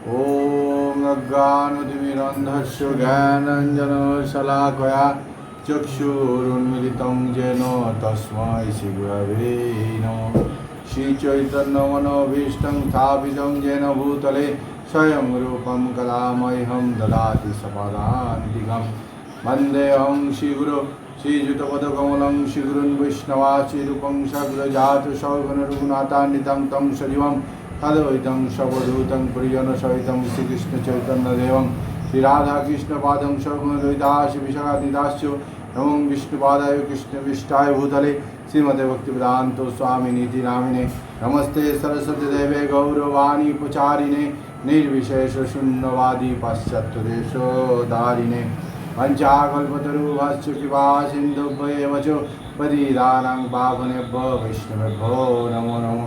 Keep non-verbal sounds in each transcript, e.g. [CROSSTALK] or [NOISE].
ॐ अज्ञानतिमिरन्धस्य ज्ञानञ्जनशलाकया चक्षुरुन्मिलितं येन तस्मै श्रीगुरवे नमः श्रीचैतन्यमनोभीष्टं स्थापितं येन भूतले स्वयं रूपं कलामह्यं ददाति सपदान्तिकं वन्देऽहं श्रीगुरु श्रीयुतपदकमलं श्रीगुरुन् वैष्णवाचिरूपं सग्रजातु सौगुणरघुनाथान्वितं तं सजीवं तद्वैतं सर्वभूतं प्रियनसहितं श्रीकृष्णचैतन्यदेवं श्रीराधाकृष्णपादं सर्वद्वैताश विशाखादिदाश्च नमो विष्णुपादाय कृष्णविष्टाय भूतले श्रीमते भक्तिवेदान्तो स्वामिनीति नामिने नमस्ते सरस्वतीदेवे गौरवाणी पुचारिणे निर्विशेषशून्यवादी पाश्चात्यदेशोदारिणे पञ्चाकल्पतरुभश्च कृपा सिन्धुभ्येव च पतिदानां पावनेभ्यो वैष्णवेभ्यो नमो नमो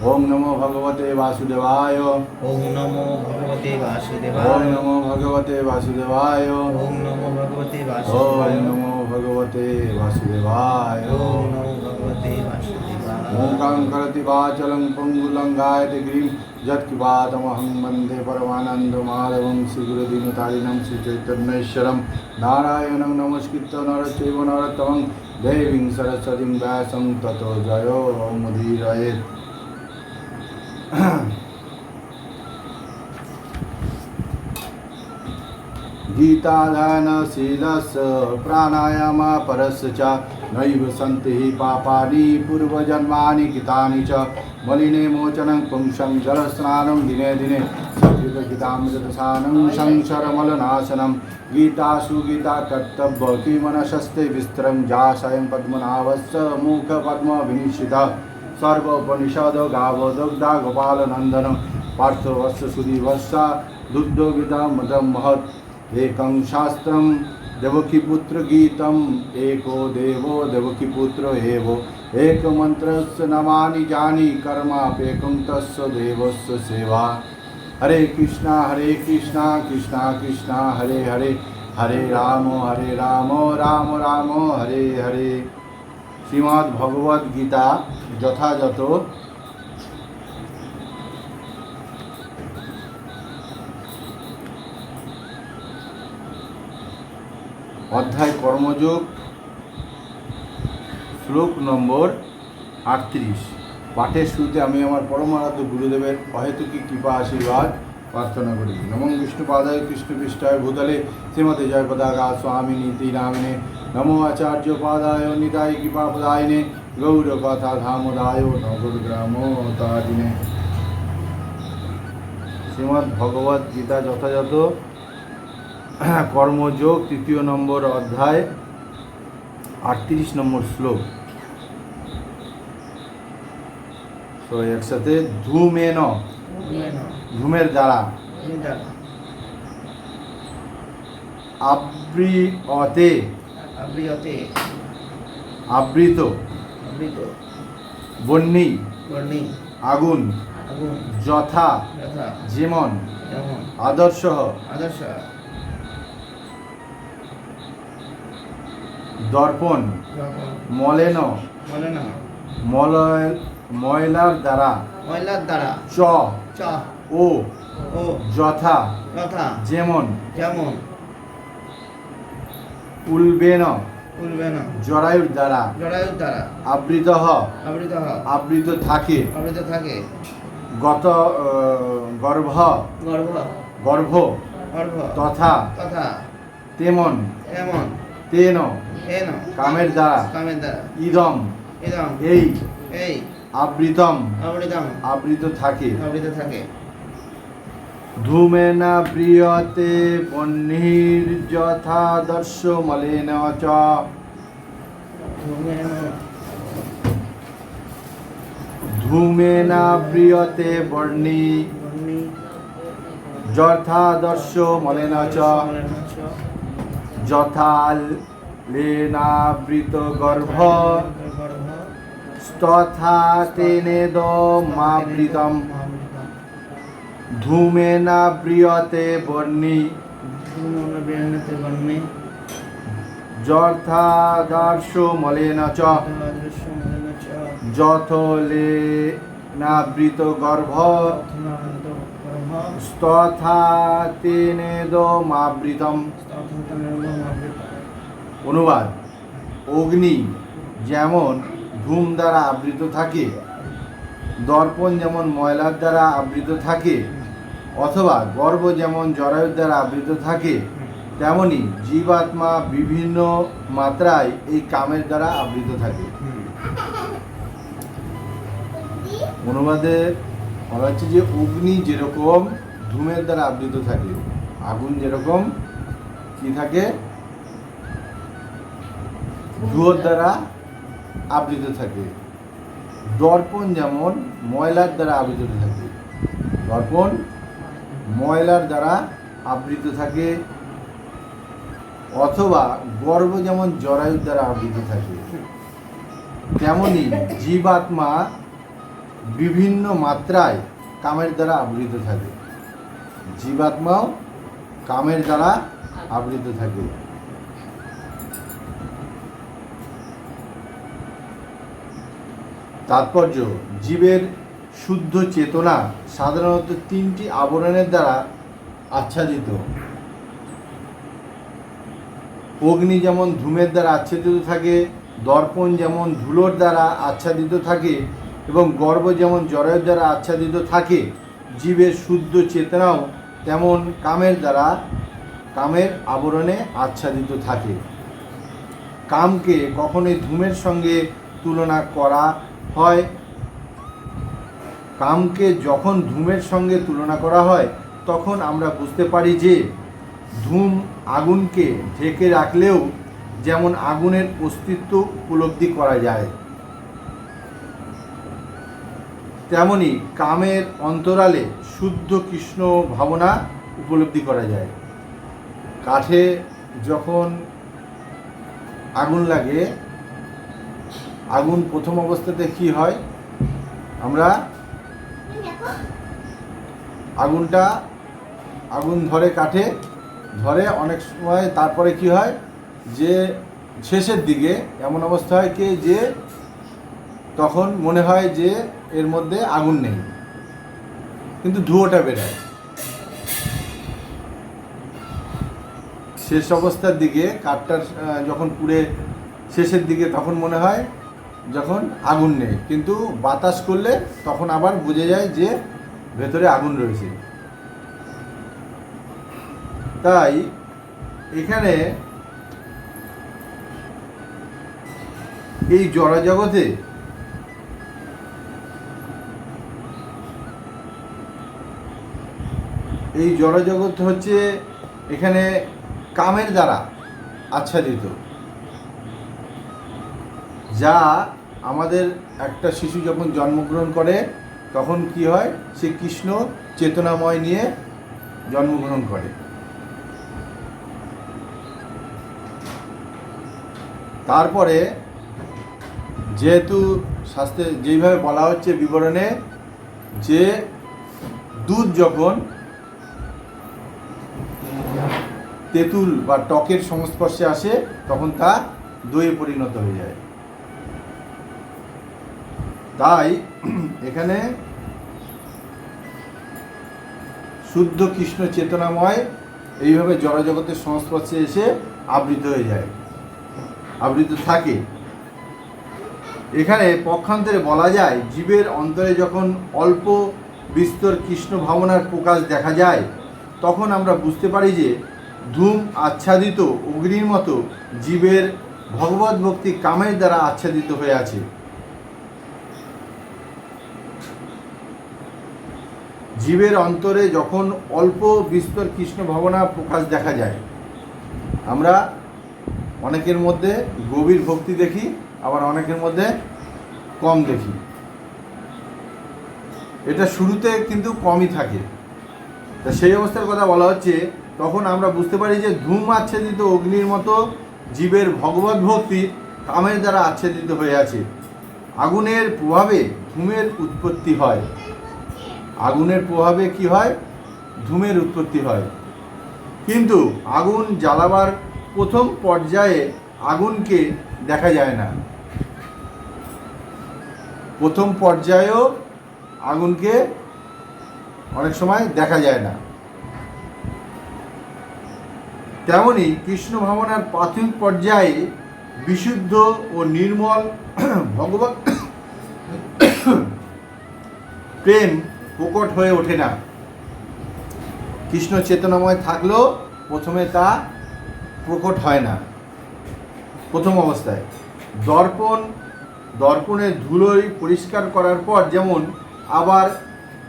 ओम नमो भगवते वासुदेवाय। ओम नमो भगवते वासुदेवाय। ओम नमो भगवते वासुदेवाय। ओम नमो भगवते वासुदेवाय। ओम नमो भगवते वासुदेवाय। ओम नमो भगवते वासुदेवाय। ओम करति वाचलं पङ्गुलं गायति गिरिं। यत्किवादमहं वंदे परमानन्दमाधवं श्रीगुरुदीनतारिणं श्रीचैतन्येश्वरं। नारायणं नमस्कृत्य नरचैव नरतमं। देवीं सरस्वतीं व्यासं ततो जयो मुदीरयेत्। गीतादानशीलस्य प्राणायामापरस्य च नैव सन्ति हि पापानि पूर्वजन्मानि गीतानि च मलिने मोचनं पुंसं जलस्नानं दिने दिने सकृतगीतामृतसानं संसरमलनाशनं गीतासु गीताकर्तव्य किमनशस्ते विस्तरं जाशयं पद्मनाभस्य सर्वोपनिषद उपनिषद दुग्धा गोपाल नंदन पार्थ वत्स सुधीवत्सा मद मदम एक शास्त्र देवकीपुत्र गीतम एको देवो देवकीपुत्र एवो। एक मंत्र नमानि जानी कर्मापेकम तस् देवस्व सेवा। हरे कृष्णा हरे कृष्णा कृष्णा कृष्णा, हरे हरे। हरे राम हरे राम राम राम, हरे हरे। শ্রীমদ্ ভগবদ গীতা যথাযথ। অধ্যায় কর্মযোগ, শ্লোক নম্বর আটত্রিশ। পাঠের শুরুতে আমি আমার পরমারাধ্য গুরুদেবের অহেতুকি কৃপা আশীর্বাদ প্রার্থনা করি। নমো বিষ্ণু পাদায় কৃষ্ণ পৃষ্ঠায় ভূতলে শ্রীমতে জয় পদাগা স্বামী নীতি নামিনে নমো আচার্য পাদায় নিতাই কৃপা পদায়নে গৌর কথা ধামদায় নগর গ্রাম তারিণে শ্রীমদ্ ভগবদ গীতা যথাযথ কর্মযোগ তৃতীয় নম্বর অধ্যায় আটত্রিশ নম্বর শ্লোক তো একসাথে ধূমেন ধূমের দ্বারা আবৃতে আবৃয়তে আবৃত। অমৃত বন্যী বর্ণি আগুন। আগুন। যথা। যথা। যেমন। যেমন। আদর্শ। আদর্শ। দর্পণ। মলেন। মলয় ময়লার দ্বারা। ময়লার দ্বারা। চ। চ। ও। ও। যথা। যথা। যেমন। যেমন। উলবেন। উঠবে জরায়ুর দ্বারা। জরায়ুর দ্বারা। আবৃত হ। আবৃত হ। আবৃত থাকে। আবৃত থাকে। গত গর্ভ। গর্ভ। গর্ভ। গর্ভ। তথা। তথা। তেমন। এমন তেন। এন কামের দ্বারা। কামের দ্বারা। ইদম। এদম এই। এই। আবৃতম। আবৃতম। আবৃত থাকে। আবৃত থাকে। ধূমেনা প্রিয়তে বহ্নির যথাদর্শ মলেন চ ধূমেন প্রিয়তে বর্ণি। যথাদর্শ মলেন চ মলেন চ যথা লেনাবৃত গর্ভ। গর্ভ। স্তথা তেনেদমাবৃতম ধূমেনাব্রিয়তে বর্ণি ধূমনবীর্ণতে বন্যে যথাদর্শ মলেন চ। নাবৃত গর্ভ। স্তথা তেনেদমাবৃতম অনুবাদ। অগ্নি যেমন ধূম দ্বারা আবৃত থাকে, দর্পণ যেমন ময়লার দ্বারা আবৃত থাকে অথবা গর্ভ যেমন জরায়ুর দ্বারা আবৃত থাকে, তেমনি জীবাত্মা বিভিন্ন মাত্রায় এই কামের দ্বারা আবৃত থাকে। অনুবাদে বলা হচ্ছে যে, অগ্নি যেরকম ধূমের দ্বারা আবৃত থাকে, আগুন যেরকম কি থাকে? ধুয়োর দ্বারা আবৃত থাকে। দর্পণ যেমন ময়লার দ্বারা আবৃত থাকে। দর্পণ ময়লার দ্বারা আবৃত থাকে অথবা গর্ভ যেমন জরায়ুর দ্বারা আবৃত থাকে, তেমনি জীবাত্মা বিভিন্ন মাত্রায় কামের দ্বারা আবৃত থাকে। জীবাত্মাও কামের দ্বারা আবৃত থাকে। তাৎপর্য, জীবের শুদ্ধ চেতনা সাধারণত তিনটি আবরণের দ্বারা আচ্ছাদিত। অগ্নি যেমন ধূমের দ্বারা আচ্ছাদিত থাকে, দর্পণ যেমন ধুলোর দ্বারা আচ্ছাদিত থাকে এবং গর্ভ যেমন জরায়ুর দ্বারা আচ্ছাদিত থাকে, জীবের শুদ্ধ চেতনাও তেমন কামের দ্বারা, কামের আবরণে আচ্ছাদিত থাকে। কামকে কখনোই ধূমের সঙ্গে তুলনা করা হয় কামকে যখন ধূমের সঙ্গে তুলনা করা হয়, তখন আমরা বুঝতে পারি যে ধূম আগুনকে ঢেকে রাখলেও যেমন আগুনের অস্তিত্ব উপলব্ধি করা যায়, তেমনি কামের অন্তরালে শুদ্ধ কৃষ্ণ ভাবনা উপলব্ধি করা যায়। কাঠে যখন আগুন লাগে, আগুন প্রথম অবস্থাতে কি হয়? আমরা আগুনটা আগুন ধরে কাঠে ধরে অনেক সময় তারপরে কি হয়? যে শেষের দিকে এমন অবস্থা হয় কি যে তখন মনে হয় যে এর মধ্যে আগুন নেই। কিন্তু ধুয়োটা বেরোয়। শেষ অবস্থার দিকে কাঠটা আহ, যখন পুড়ে শেষের দিকে তখন মনে হয় যখন আগুন নেই, কিন্তু বাতাস করলে তখন আবার বোঝা যায় যে ভেতরে আগুন রয়েছে। তাই এখানে এই জড়জগতে এই জড়জগৎ হচ্ছে এখানে কামের দ্বারা আচ্ছাদিত, যা আমাদের একটা শিশু যখন জন্মগ্রহণ করে, তখন কি হয়? সে কৃষ্ণ চেতনাময় নিয়ে জন্মগ্রহণ করে। তারপরে যেহেতু শাস্ত্রে যেইভাবে বলা হচ্ছে বিবরণে, যে দুধ যখন তেঁতুল বা টকের সংস্পর্শে আসে, তখন তা দইয়ে পরিণত হয়ে যায়। তাই এখানে শুদ্ধ কৃষ্ণ চেতনাময় এইভাবে জড়জগতের সংস্পর্শে এসে আবৃত হয়ে যায়। আবৃত থাকে। এখানে পক্ষান্তরে বলা যায়, জীবের অন্তরে যখন অল্প বিস্তর কৃষ্ণ ভাবনার প্রকাশ দেখা যায়, তখন আমরা বুঝতে পারি যে ধূম আচ্ছাদিত অগ্নির মতো জীবের ভগবত ভক্তি কামের দ্বারা আচ্ছাদিত হয়ে আছে। জীবের অন্তরে যখন অল্প বিস্তর কৃষ্ণ ভাবনা প্রকাশ দেখা যায়, আমরা অনেকের মধ্যে গভীর ভক্তি দেখি, আবার অনেকের মধ্যে কম দেখি। এটা শুরুতে কিন্তু কমই থাকে। তা সেই অবস্থার কথা বলা হচ্ছে, তখন আমরা বুঝতে পারি যে ধূম আচ্ছাদিত অগ্নির মতো জীবের ভগবত ভক্তি কামের দ্বারা আচ্ছাদিত হয়ে আছে। আগুনের প্রভাবে ধূমের উৎপত্তি হয়। আগুনের প্রভাবে কি হয়? ধূমের উৎপত্তি হয়। কিন্তু আগুন জ্বালাবার প্রথম পর্যায়ে আগুনকে দেখা যায় না। প্রথম পর্যায়েও আগুনকে অনেক সময় দেখা যায় না। তেমনি কৃষ্ণ ভাবনার প্রাথমিক পর্যায়ে বিশুদ্ধ ও নির্মল ভগবান প্রেম প্রকট হয়ে ওঠে না। কৃষ্ণ চেতনাময় থাকলেও প্রথমে তা প্রকট হয় না। প্রথম অবস্থায়। দর্পণ, দর্পণের ধুলোই পরিষ্কার করার পর যেমন আবার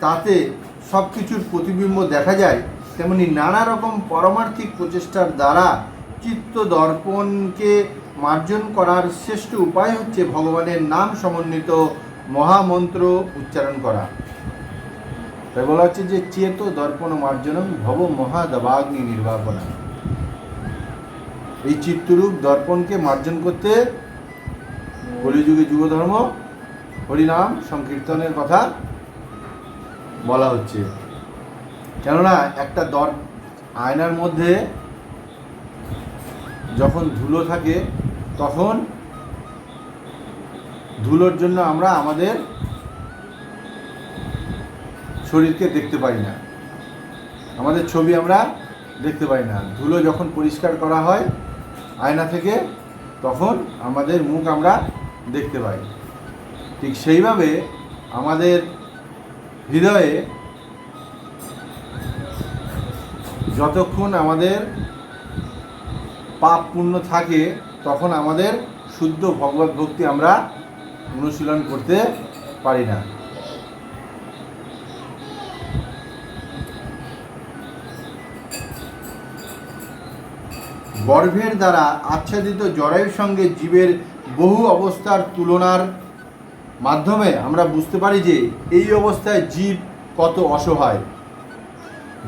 তাতে সব কিছুর প্রতিবিম্ব দেখা যায়, তেমনি নানা রকম পরমার্থিক প্রচেষ্টার দ্বারা চিত্ত দর্পণকে মার্জন করার শ্রেষ্ঠ উপায় হচ্ছে ভগবানের নাম সমন্বিত মহামন্ত্র উচ্চারণ করা। তাই বলা হচ্ছে যে চেত দর্পণ মার্জনম ভব মহাদবাগ্নি নির্বাপনা এই চিত্তরূপ দর্পণকে মার্জন করতে কলিযুগে যুগ ধর্ম হরিনাম সংকীর্তনের কথা বলা হচ্ছে। কেননা একটা দর আয়নার মধ্যে যখন ধুলো থাকে, তখন ধুলোর জন্য আমরা আমাদের শরীরকে দেখতে পাই না। আমাদের ছবি আমরা দেখতে পাই না। ধুলো যখন পরিষ্কার করা হয় আয়না থেকে, তখন আমাদের মুখ আমরা দেখতে পাই। ঠিক সেইভাবে আমাদের হৃদয়ে যতক্ষণ আমাদের পাপ পুণ্য থাকে, তখন আমাদের শুদ্ধ ভগবত ভক্তি আমরা অনুশীলন করতে পারি না। গর্ভের দ্বারা আচ্ছাদিত জরায়ুর সঙ্গে জীবের বহু অবস্থার তুলনার মাধ্যমে আমরা বুঝতে পারি যে এই অবস্থায় জীব কত অসহায়।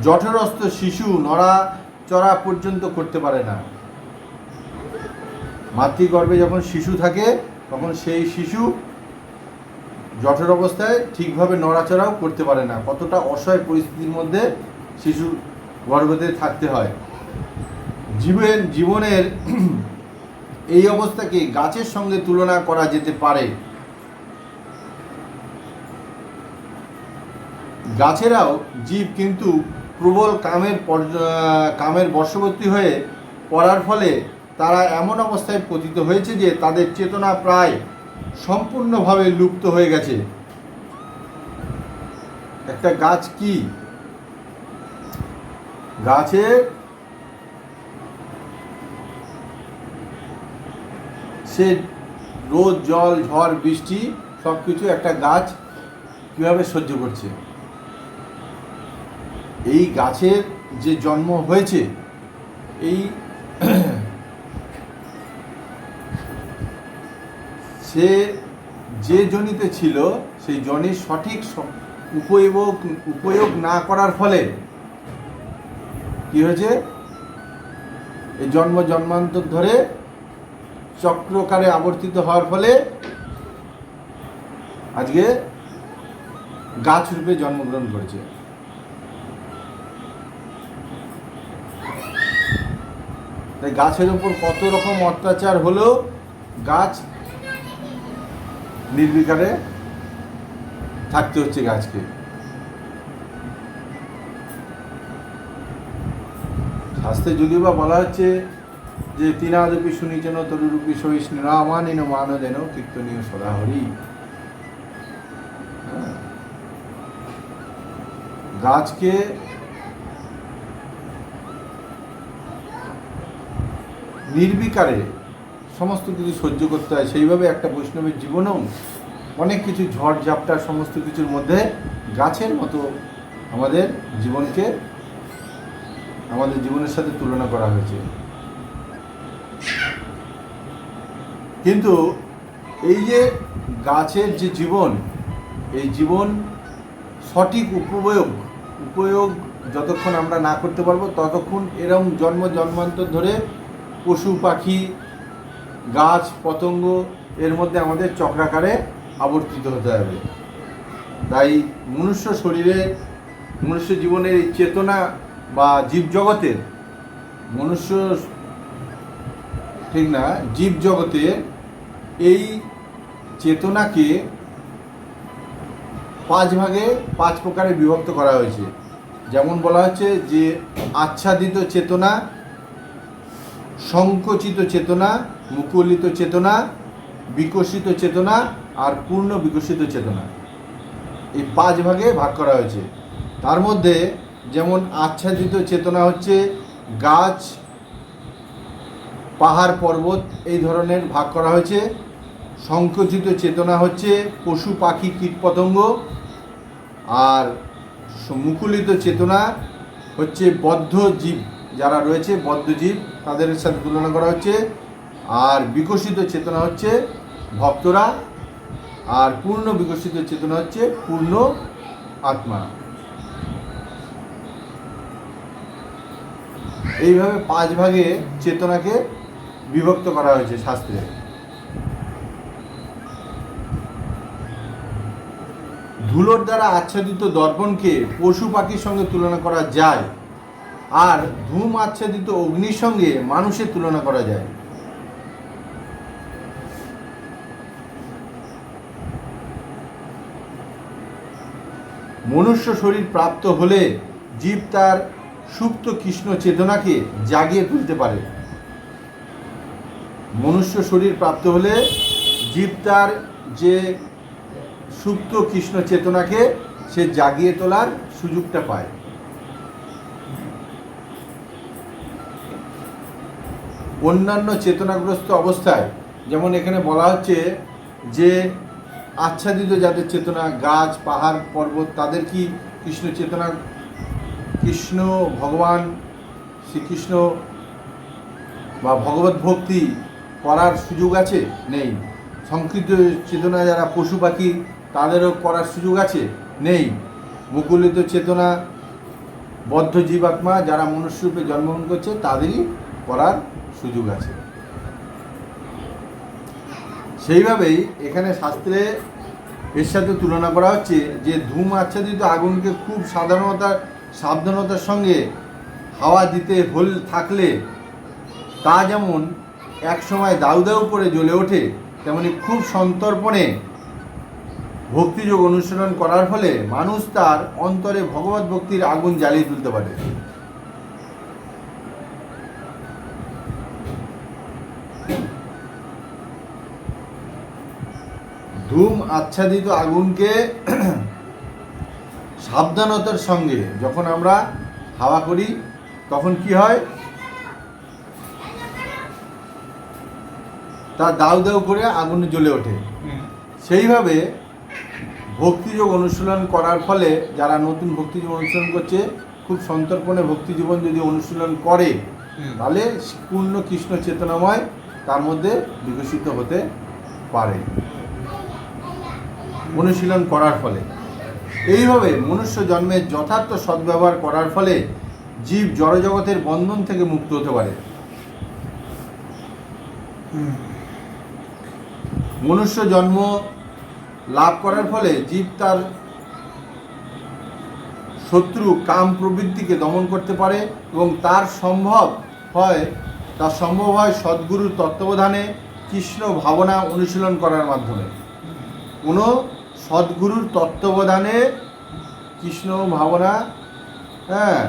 জঠরস্থ শিশু নড়াচড়া পর্যন্ত করতে পারে না। মাতৃগর্ভে যখন শিশু থাকে, তখন সেই শিশু জঠর অবস্থায় ঠিকভাবে নড়াচড়াও করতে পারে না। কতটা অসহায় পরিস্থিতির মধ্যে শিশু গর্ভতে থাকতে হয়। জীবের জীবনের এই অবস্থাকে গাছের সঙ্গে তুলনা করা যেতে পারে। গাছেরাও জীব কিন্তু প্রবল কামের কামের বশবর্তী হয়ে পড়ার ফলে তারা এমন অবস্থায় পতিত হয়েছে যে তাদের চেতনা প্রায় সম্পূর্ণভাবে লুপ্ত হয়ে গেছে। একটা গাছ কি? গাছের সে রোদ, জল, ঝড়, বৃষ্টি সব কিছু একটা গাছ কীভাবে সহ্য করছে? এই গাছের যে জন্ম হয়েছে, এই [CLEARS THROAT] সে যে জনিতে ছিল, সেই জনির সঠিক উপয়োগ উপয়োগ না করার ফলে কি হয়েছে? এই জন্ম জন্মান্তর ধরে চক্রকারে আবর্তিত হওয়ার ফলে আজকে গাছ রূপে জন্মগ্রহণ করেছে। তাই গাছের উপর কত রকম অত্যাচার হলেও গাছ নির্বিকারে থাকতে হচ্ছে গাছকে। শাস্ত্রে যদিও বা বলা হচ্ছে যে তিনাদপি শুনিছেন তরুরূপী সহিষ্ণু রামানিন মানদেন কীর্তনীয় সদাহরি হ্যাঁ। গাছকে নির্বিকারে সমস্ত কিছু সহ্য করতে হয়, সেইভাবে একটা বৈষ্ণবের জীবনেও অনেক কিছু ঝড়, ঝাপটা, সমস্ত কিছুর মধ্যে গাছের মতো আমাদের জীবনকে, আমাদের জীবনের সাথে তুলনা করা হয়েছে কিন্তু এই যে গাছের যে জীবন, এই জীবন সঠিক উপয়োগ উপয়োগ যতক্ষণ আমরা না করতে পারব, ততক্ষণ এরম জন্ম জন্মান্তর ধরে পশু, পাখি, গাছ, পতঙ্গ এর মধ্যে আমাদের চক্রাকারে আবর্তিত হতে হবে। তাই মনুষ্য শরীরে, মনুষ্য জীবনের এই চেতনা বা জীবজগতের, মনুষ্য ঠিক না, জীবজগতে এই চেতনাকে পাঁচ ভাগে পাঁচ প্রকারে বিভক্ত করা হয়েছে। যেমন বলা হচ্ছে যে আচ্ছাদিত চেতনা, সংকুচিত চেতনা, মুকুলিত চেতনা, বিকশিত চেতনা আর পূর্ণ বিকশিত চেতনা। এই পাঁচ ভাগে ভাগ করা হয়েছে। তার মধ্যে যেমন আচ্ছাদিত চেতনা হচ্ছে গাছ, পাহাড়, পর্বত, এই ধরনের ভাগ করা হয়েছে। সংকুচিত চেতনা হচ্ছে পশু পাখি কীটপতঙ্গ আর মুকুলিত চেতনা হচ্ছে বদ্ধ জীব যারা রয়েছে, বদ্ধ জীব, তাদের সাথে তুলনা করা হচ্ছে। আর বিকশিত চেতনা হচ্ছে ভক্তরা, আর পূর্ণ বিকশিত চেতনা হচ্ছে পূর্ণ আত্মা। এইভাবে পাঁচ ভাগে চেতনাকে বিভক্ত করা হয়েছে শাস্ত্রে। ধুলোর দ্বারা আচ্ছাদিত দর্পণকে পশু পাখির সঙ্গে তুলনা করা যায়, আর ধূম আচ্ছাদিত অগ্নির সঙ্গে মানুষের তুলনা করা যায়। মনুষ্য শরীর প্রাপ্ত হলে জীব তার সুপ্ত কৃষ্ণ চেতনাকে জাগিয়ে তুলতে পারে। মনুষ্য শরীর প্রাপ্ত হলে জীব তার যে সুপ্ত কৃষ্ণ চেতনাকে সে জাগিয়ে তোলার সুযোগটা পায়। অন্যান্য চেতনাগ্রস্ত অবস্থায়, যেমন এখানে বলা হচ্ছে যে আচ্ছাদিত যাদের চেতনা, গাছ, পাহাড়, পর্বত, তাদের কি কৃষ্ণ চেতনা, কৃষ্ণ ভগবান, শ্রীকৃষ্ণ বা ভগবত ভক্তি করার সুযোগ আছে? নেই। সংকৃত চেতনা যারা পশু পাখি তাদেরও করার সুযোগ আছে? নেই। মুকুলিত চেতনা বদ্ধ জীবাত্মা যারা মনুষ্যরূপে জন্মগ্রহণ করছে, তাদেরই করার সুযোগ আছে। সেইভাবেই এখানে শাস্ত্রে এর সাথে তুলনা করা হচ্ছে যে ধূম আচ্ছাদিত আগুনকে খুব সাধারণতার, সাবধানতার সঙ্গে হাওয়া দিতে হল, থাকলে তা যেমন এক সময় দাউ দাউ করে জ্বলে ওঠে, তেমনি খুব সন্তর্পণে ভক্তিযোগ অনুসরণ করার ফলে মানুষ তার অন্তরে ভগবত ভক্তির আগুন জ্বালিয়ে তুলতে পারে। ধূম আচ্ছাদিত আগুনকে [CLEARS THROAT] সাবধানতার সঙ্গে যখন আমরা হাওয়া করি তখন কি হয়? তা দাউ দাউ করে আগুন জ্বলে ওঠে। সেইভাবে ভক্তিযোগ অনুশীলন করার ফলে যারা নতুন ভক্তিযোগ অনুশীলন করছে খুব সন্তর্পণে ভক্তিজীবন যদি অনুশীলন করে তাহলে পূর্ণ কৃষ্ণ চেতনাময় তার মধ্যে বিকশিত হতে পারে। অনুশীলন করার ফলে। এইভাবে মনুষ্য জন্মের যথার্থ সদ্ব্যবহার করার ফলে জীব জড়জগতের বন্ধন থেকে মুক্ত হতে পারে। মনুষ্য জন্ম লাভ করার ফলে জীব তার শত্রু কাম প্রবৃত্তিকে দমন করতে পারে এবং তার সম্ভব হয়, তার সম্ভব হয় সদ্গুরুর তত্ত্বাবধানে কৃষ্ণ ভাবনা অনুশীলন করার মাধ্যমে। কোনো সদ্গুরুর তত্ত্বাবধানে কৃষ্ণ ভাবনা হ্যাঁ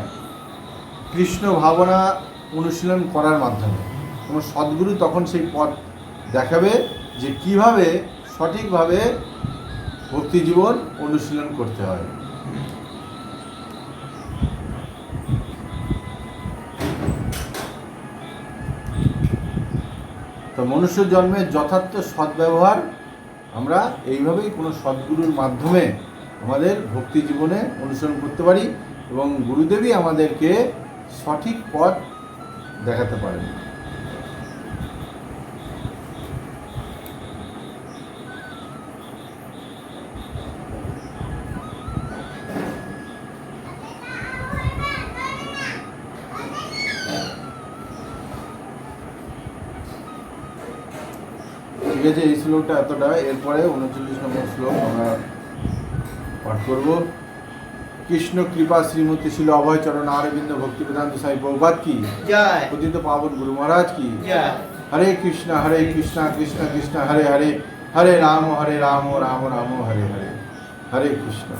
কৃষ্ণ ভাবনা অনুশীলন করার মাধ্যমে। কোনো সদ্গুরু তখন সেই পথ দেখাবে যে কীভাবে সঠিকভাবে ভক্তি জীবন অনুশীলন করতে হয়। তো মনুষ্য জন্মের যথার্থ সদ্ব্যবহার, আমরা এইভাবেই কোনো সদ্গুরুর মাধ্যমে আমাদের ভক্তি জীবনে অনুসরণ করতে পারি এবং গুরুদেবই আমাদেরকে সঠিক পথ দেখাতে পারেন। ঠিক আছে এই শ্লোকটা এতটা এরপরে উনচল্লিশ নম্বর শ্লোক আমরা পাঠ করব। কৃষ্ণ কৃপা শ্রীমতী ছিল অভয়চরণ আরবিন্দ ভক্তি বেদান্ত সাই প্রভুপাত কি? জয়। পাবন গুরু মহারাজ কি? হরে কৃষ্ণ হরে কৃষ্ণ কৃষ্ণ কৃষ্ণ হরে হরে হরে রাম হরে রাম রাম রাম হরে হরে হরে কৃষ্ণ।